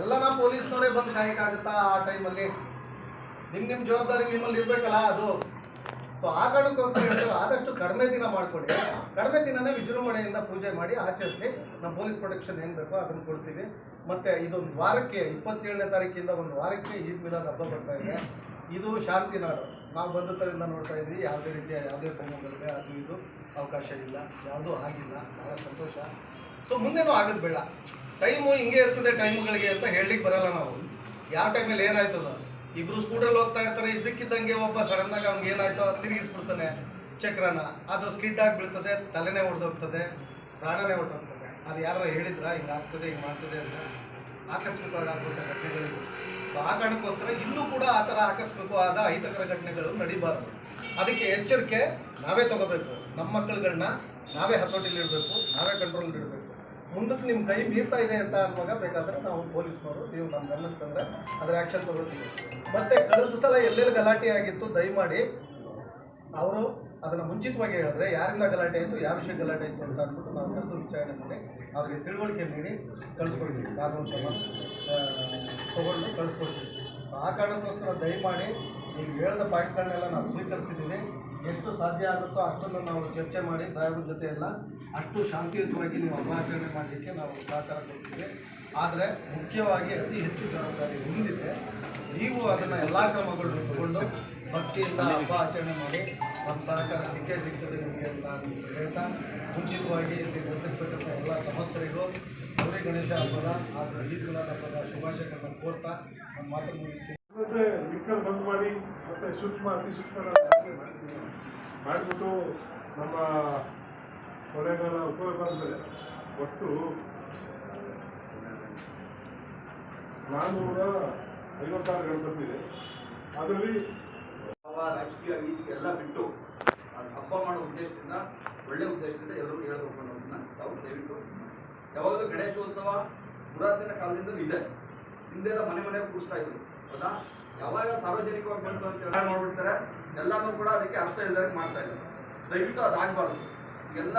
ಎಲ್ಲನ ಪೊಲೀಸ್ನವರೇ ಬಂದು ಕಾಯಕ್ಕಾಗುತ್ತಾ ಆ ಟೈಮಲ್ಲಿ ನಿಮ್ಮ ನಿಮ್ಮ ಜವಾಬ್ದಾರಿ ನಿಮ್ಮಲ್ಲಿ ಇರಬೇಕಲ್ಲ ಅದು. ಸೊ ಆ ಕಾರಣಕ್ಕೋಸ್ಕರ ಆದಷ್ಟು ಕಡಿಮೆ ದಿನ ಮಾಡ್ಕೊಳ್ಳಿ. ಕಡಿಮೆ ದಿನನೇ ವಿಜೃಂಭಣೆಯಿಂದ ಪೂಜೆ ಮಾಡಿ ಆಚರಿಸಿ ನಮ್ಮ ಪೊಲೀಸ್ ಪ್ರೊಟೆಕ್ಷನ್ ಏನು ಬೇಕೋ ಅದನ್ನು ಕೊಡ್ತೀವಿ. ಮತ್ತು ಇದೊಂದು ವಾರಕ್ಕೆ, ಇಪ್ಪತ್ತೇಳನೇ ತಾರೀಕಿಂದ ಒಂದು ವಾರಕ್ಕೆ ಈದ್ ಮಿಲಾದ್ ಹಬ್ಬ ಬರ್ತಾ ಇದೆ. ಇದು ಶಾಂತಿ ನಾಡು. ನಾವು ಬಂಧುತ್ವದಿಂದ ನೋಡ್ತಾ ಇದ್ವಿ, ಯಾವುದೇ ರೀತಿಯ ಯಾವುದೇ ತೊಂದರೆಗಳಿಗೆ ಅದು ಇದು, ಅವಕಾಶ ಇಲ್ಲ. ಯಾವುದೂ ಆಗಿಲ್ಲ. ಭಾಳ ಸಂತೋಷ. ಸೊ ಮುಂದೆನೂ ಆಗೋದು ಬೇಡ. ಟೈಮು ಹಿಂಗೆ ಇರ್ತದೆ ಟೈಮ್ಗಳಿಗೆ ಅಂತ ಹೇಳಲಿಕ್ಕೆ ಬರಲ್ಲ ನಾವು. ಯಾವ ಟೈಮಲ್ಲಿ ಏನಾಯ್ತದ? ಇಬ್ರು ಸ್ಕೂಟ್ರಲ್ಲಿ ಹೋಗ್ತಾ ಇರ್ತಾರೆ, ಇದ್ದಕ್ಕಿದ್ದಂಗೆ ಒಬ್ಬ ಸಡನ್ನಾಗಿ ಅವ್ನಿಗೆ ಏನಾಯ್ತೋ ತಿರುಗಿಸ್ಬಿಡ್ತಾನೆ ಚಕ್ರನ. ಅದು ಸ್ಕಿಡ್ ಆಗಿ ಬೀಳ್ತದೆ, ತಲೆನೇ ಹೊಡೆದೋಗ್ತದೆ ಪ್ರಾಣನೇ ಹೊಟ್ಟೋಗ್ತದೆ ಅದು ಯಾರು ಹೇಳಿದ್ರ? ಹಿಂಗಾಗ್ತದೆ ಹಿಂಗೆ ಮಾಡ್ತದೆ ಅಂತ. ಆಕಸ್ಮಿಕವಾಗಿ ಆಗ್ಬಿಟ್ಟ ಸೊ ಆ ಕಾರಣಕ್ಕೋಸ್ಕರ ಇನ್ನೂ ಕೂಡ ಆ ಥರ ಆಕಸ್ಮಿಕವಾದ ಅಹಿತಕರ ಘಟನೆಗಳು ನಡೀಬಾರ್ದು. ಅದಕ್ಕೆ ಎಚ್ಚರಿಕೆ ನಾವೇ ತಗೋಬೇಕು. ನಮ್ಮ ಮಕ್ಕಳುಗಳನ್ನ ನಾವೇ ಹತೋಟಿಲಿಡಬೇಕು ನಾವೇ ಕಂಟ್ರೋಲ್ ಇಡಬೇಕು. ಮುಂದಕ್ಕೆ ನಿಮ್ಮ ಕೈ ಬೀರ್ತಾ ಇದೆ ಅಂತ ಅನ್ನುವಾಗ ಬೇಕಾದರೆ ನಾವು ಪೊಲೀಸ್ನವರು, ನೀವು ನಮ್ಮ ಗಮನಕ್ಕೆ ತಂದರೆ ಅದರ ಆ್ಯಕ್ಷನ್ ತಗೋತೀವಿ. ಮತ್ತೆ ಕಳೆದ ಸಲ ಎಲ್ಲೆಲ್ಲಿ ಗಲಾಟೆ ಆಗಿತ್ತು ದಯಮಾಡಿ ಅವರು ಅದನ್ನು ಮುಂಚಿತವಾಗಿ ಹೇಳಿದ್ರೆ ಯಾರಿಂದ ಗಲಾಟೆ ಆಯಿತು, ಯಾವ ವಿಷಯ ಗಲಾಟೆ ಆಯಿತು ಅಂತ ಅಂದ್ಬಿಟ್ಟು ನಾವು ಕರೆದು ವಿಚಾರಣೆ ಮಾಡಿ ಅವರಿಗೆ ತಿಳುವಳಿಕೆ ನೀಡಿ ಕಳಿಸ್ಕೊಡ್ತೀವಿ. ಕಾನೂನು ಕ್ರಮ ತೊಗೊಂಡು ಕಳಿಸ್ಕೊಡ್ತೀವಿ. ಆ ಕಾರಣಕ್ಕೋಸ್ಕರ ದಯಮಾಡಿ ನೀವು ಹೇಳಿದ ಪಾಯಿಂಟ್ಗಳನ್ನೆಲ್ಲ ನಾವು ಸ್ವೀಕರಿಸಿದ್ದೀವಿ. ಎಷ್ಟು ಸಾಧ್ಯ ಆಗುತ್ತೋ ಅಷ್ಟನ್ನು ನಾವು ಚರ್ಚೆ ಮಾಡಿ ಸಾಹೇಬ್ರ ಜೊತೆ ಎಲ್ಲ ಅಷ್ಟು ಶಾಂತಿಯುತವಾಗಿ ನೀವು ಹಬ್ಬಾಚರಣೆ ಮಾಡಲಿಕ್ಕೆ ನಾವು ಸಹಕಾರ ಕೊಡ್ತೀವಿ. ಆದರೆ ಮುಖ್ಯವಾಗಿ ಅತಿ ಹೆಚ್ಚು ಜವಾಬ್ದಾರಿ ಹೊಂದಿದೆ ನೀವು ಅದನ್ನು ಎಲ್ಲ ಕ್ರಮಗಳನ್ನು ತಗೊಂಡು ಭಕ್ತಿಯಿಂದ ಹಬ್ಬ ಆಚರಣೆ ಮಾಡಿ ನಮ್ಮ ಸಹಕಾರ ಸಿಕ್ಕೇ ಸಿಗ್ತದೆ ನಿಮಗೆ ಅಂತ ಹೇಳ್ತಾ, ಮುಂಚಿತವಾಗಿ ಇಲ್ಲಿ ಬಂದಿರ್ತಕ್ಕಂಥ ಎಲ್ಲ ಸಮಸ್ತರಿಗೂ ಗೌರಿ ಗಣೇಶ ಹಬ್ಬದ ಹಾಗೂ ಈದ್ ಹಬ್ಬದ ಶುಭಾಶಯಗಳನ್ನು ಕೋರ್ತಾ ನಮ್ಮ ಲಿಕ್ಕರ್ ಬಂದ್ ಮಾಡಿ ಮತ್ತೆ ಸೂಕ್ಷ್ಮ ಅತಿ ಸೂಕ್ಷ್ಮ ಮಾಡಿಬಿಟ್ಟು ನಮ್ಮ ಕೊನೆಗಾಲ ಉಪವಿಭಾಗದಲ್ಲಿ ಒಟ್ಟು ನಾನ್ನೂರ ಐವತ್ತಾರು ಗಣಪತಿದೆ ಅದರಲ್ಲಿ ರಾಜಕೀಯ ಎಲ್ಲ ಬಿಟ್ಟು ಅದು ಹಬ್ಬ ಮಾಡೋ ಉದ್ದೇಶದಿಂದ, ಒಳ್ಳೆ ಉದ್ದೇಶದಿಂದ ಎಲ್ಲರೂ ಹೇಳಬೇಕು ಅನ್ನೋದನ್ನ ತಾವು ದಯವಿಟ್ಟು ಯಾವಾಗಲೂ ಗಣೇಶೋತ್ಸವ ಪುರಾತನ ಕಾಲದಿಂದ ಇದೆ. ಹಿಂದೆಲ್ಲ ಮನೆ ಮನೆಗೆ ಕೂರಿಸ್ತಾ ಇದ್ರು. ಹೌದಾ ಯಾವಾಗ ಸಾರ್ವಜನಿಕವಾಗಿ ಬಂತು ಅಂತ ಹೇಳಿ ಮಾಡ್ಬಿಡ್ತಾರೆ ಎಲ್ಲಾನು ಕೂಡ ಅದಕ್ಕೆ ಅರ್ಥ ಇಲ್ದಂಗೆ ಮಾಡ್ತಾ ಇದ್ದಾರೆ. ದಯವಿಟ್ಟು ಅದಾಗಬಾರ್ದು. ಎಲ್ಲ